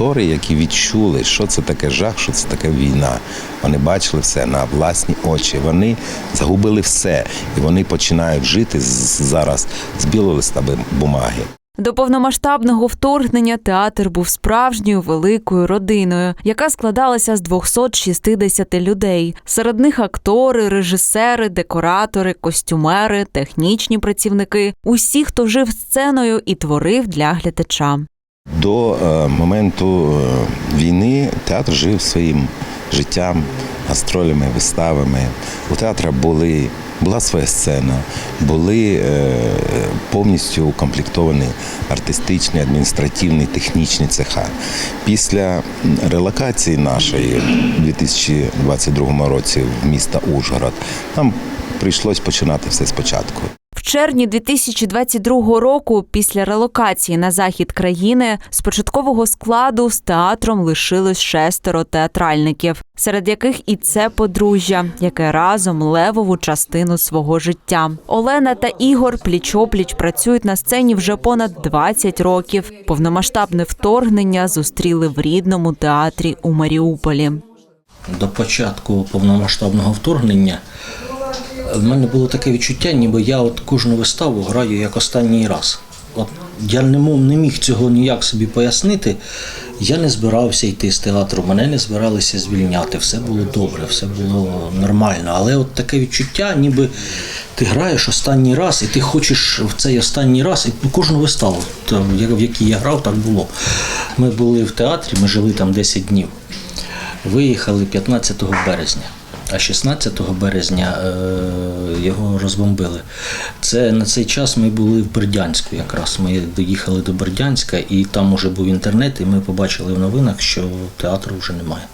актори, які відчули, що це таке жах, що це таке війна. Вони бачили все на власні очі. Вони загубили все, і вони починають жити зараз з білого листа бумаги. До повномасштабного вторгнення театр був справжньою великою родиною, яка складалася з 260 людей. Серед них актори, режисери, декоратори, костюмери, технічні працівники усі, хто жив сценою і творив для глядача. До е, моменту е, війни театр жив своїм життям, гастролями, виставами. У театра були, була своя сцена, були е, повністю укомплектовані артистичні, адміністративні, технічні цеха. Після релокації нашої у 2022 році в місто Ужгород нам прийшлось починати все спочатку. В червні 2022 року, після релокації на захід країни, з початкового складу з театром лишилось шестеро театральників, серед яких і це подружжя, яке разом левову частину свого життя. Олена та Ігор пліч-опліч працюють на сцені вже понад 20 років. Повномасштабне вторгнення зустріли в рідному театрі у Маріуполі. До початку повномасштабного вторгнення в мене було таке відчуття, ніби я от кожну виставу граю як останній раз. От я не мог, не міг цього ніяк собі пояснити. Я не збирався йти з театру, мене не збиралися звільняти. Все було добре, все було нормально. Але от таке відчуття, ніби ти граєш останній раз, і ти хочеш в цей останній раз, і кожну виставу, в якій я грав, так було. Ми були в театрі, ми жили там 10 днів. Виїхали 15 березня, а 16 березня е, його розбомбили. Це на цей час ми були в Бердянську якраз. Ми доїхали до Бердянська, і там уже був інтернет, і ми побачили в новинах, що театру вже немає.